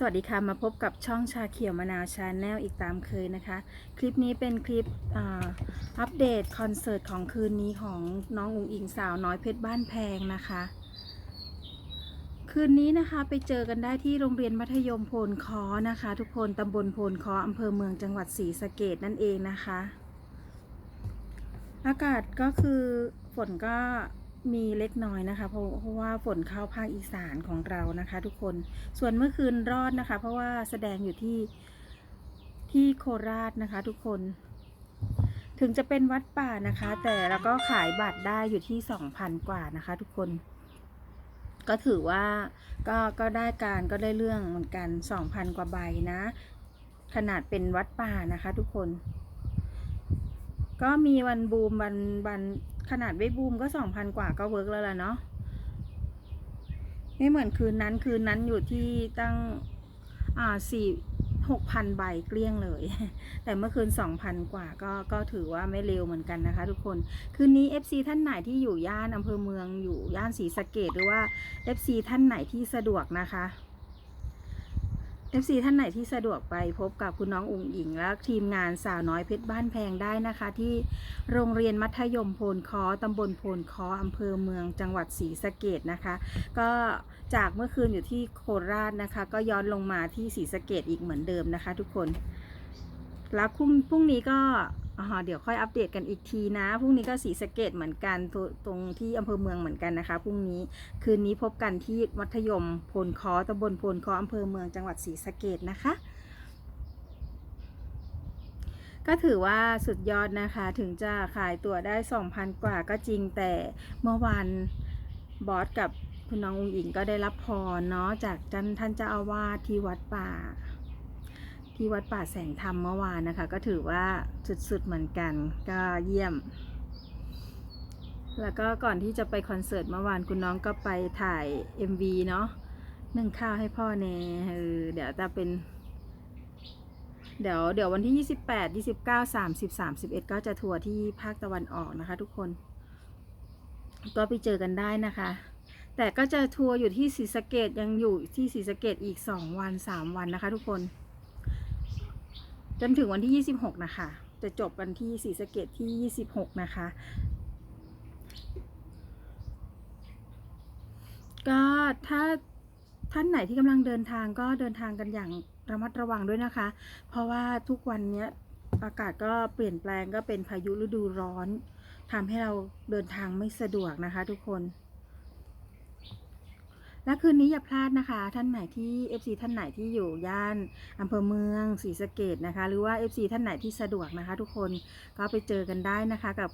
สวัสดีค่ะ มาพบกับช่องชาเขียวมะนาวชาแนลอีกตามเคยนะคะ คลิปนี้เป็นคลิปอ,อัปเดตคอนเสิร์ตของคืนนี้ของน้องอุ๋งอิงสาวน้อยเพชรบ้านแพงนะคะ คืนนี้นะคะไปเจอกันได้ที่โรงเรียนมัธยมโพนคอนะคะ ทุกคนตำบลโพนคออำเภอเมืองจังหวัดศรีสะเกดนั่นเองนะคะ อากาศก็คือฝนก็ มีเล็กน้อยนะคะ เพราะเพราะว่าฝนเข้าภาคอีสานของเรานะคะ ทุกคนส่วนเมื่อคืนรอดนะคะ เพราะว่าแสดงอยู่ที่ที่โคราชนะคะ ทุกคน ถึงจะเป็นวัดป่านะคะ แต่เราก็ขายบัตรได้อยู่ที่สองพันกว่านะคะ ทุกคน ก็ถือว่าก็ก็ได้การก็ได้เรื่องเหมือนกันสองพันกว่าใบนะ ขนาดเป็นวัดป่านะคะ ทุกคน ก็มีวันบูมวันวัน ขนาดไม่บูมก็สองพันกว่าก็เวิร์กแล้วล่ะเนาะไม่เหมือนคืนนั้นคืนนั้นอยู่ที่ตั้งอ่าสี่หกพันใบเกลี้ยงเลย แต่เมื่อคืนสองพันกว่าก็ก็ถือว่าไม่เร็วเหมือนกันนะคะ ทุกคนคืนนี้ FC ท่านไหนที่อยู่ย่านอำเภอเมืองอยู่ย่านศรีสะเกดหรือว่า FC ท่านไหนที่สะดวกนะคะ FC ท่านไหนที่สะดวกไปพบกับคุณน้องอุ๋งอิง และทีมงานสาวน้อยเพชรบ้านแพงได้นะคะ ที่โรงเรียนมัธยมโพนคอตำบลโพนคออำเภอเมืองจังหวัดศรีสะเกดนะคะ ก็จากเมื่อคืนอยู่ที่โคราชนะคะ ก็ย้อนลงมาที่ศรีสะเกดอีกเหมือนเดิมนะคะ ทุกคน แล้วพรุ่งพรุ่งนี้ก็ อ๋อเดี๋ยวค่อยอัปเดตกันอีกทีนะ พรุ่งนี้ก็ศรีสะเกดเหมือนกันตรงตรงที่อำเภอเมืองเหมือนกันนะคะ พรุ่งนี้คืนนี้พบกันที่มัธยมโพนคอตำบลโพนคออำเภอเมืองจังหวัดศรีสะเกดนะคะ ก็ถือว่าสุดยอดนะคะ ถึงจะขายตั๋วได้ 2,000 กว่าก็จริงแต่เมื่อวานบอสกับคุณน้องอุงอิงก็ได้รับพรเนาะจากท่านท่านเจ้าอาวาสที่วัดป่า ที่วัดป่าแสงธรรมเมื่อวานนะคะ ก็ถือว่าสุดๆเหมือนกันก็เยี่ยม แล้วก็ก่อนที่จะไปคอนเสิร์ตเมื่อวานคุณน้องก็ไปถ่าย MV เนาะนึ่งข้าวให้พ่อเนเออเดี๋ยวจะเป็น เดี๋ยวเดี๋ยววันที่ 28 29 30 31 ก็จะทัวร์ที่ภาคตะวันออกนะคะ ทุกคน ก็ไปเจอกันได้นะคะ แต่ก็จะทัวร์อยู่ที่ศรีสะเกดยังอยู่ที่ศรีสะเกดอีก 2 วัน 3 วันนะคะ ทุกคน จนถึงวันที่ 26 นะคะ จะจบกันที่ศรีสเกดที่ 26 นะคะ ก็ถ้าท่านไหนที่กำลังเดินทางก็เดินทางกันอย่างระมัดระวังด้วยนะคะ เพราะว่าทุกวันนี้อากาศก็เปลี่ยนแปลงก็เป็นพายุฤดูร้อนทำให้เราเดินทางไม่สะดวกนะคะทุกคน และคืนนี้อย่าพลาดนะคะ ท่านไหนที่ FC ท่านไหนที่อยู่ย่านอำเภอเมืองศรีสะเกดนะคะ หรือว่า FC ท่านไหนที่สะดวกนะคะ ทุกคนก็ไปเจอกันได้นะคะกับ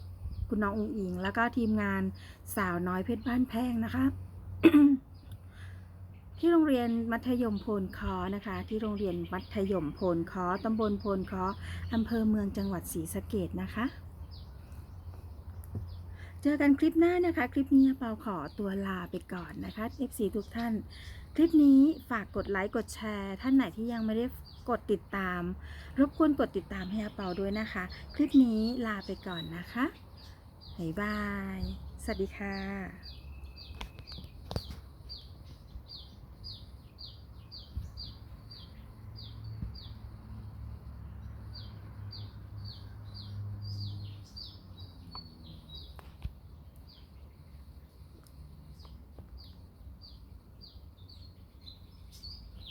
คุณน้องอุงอิง แล้วก็ทีมงานสาวน้อยเพชรบ้านแพงนะคะ ที่โรงเรียนมัธยมโพนคอนะคะ ที่โรงเรียนมัธยมโพนคอตำบลโพนคออำเภอเมืองจังหวัดศรีสะเกดนะคะ เจอกันคลิปหน้านะคะ คลิปนี้เปาขอตัวลาไปก่อนนะคะ FC ทุกท่าน คลิปนี้ฝากกดไลค์กดแชร์ ท่านไหนที่ยังไม่ได้กดติดตาม รบกวนกดติดตามให้อาเปาด้วยนะคะ คลิปนี้ลาไปก่อนนะคะบ๊ายบาย สวัสดีค่ะ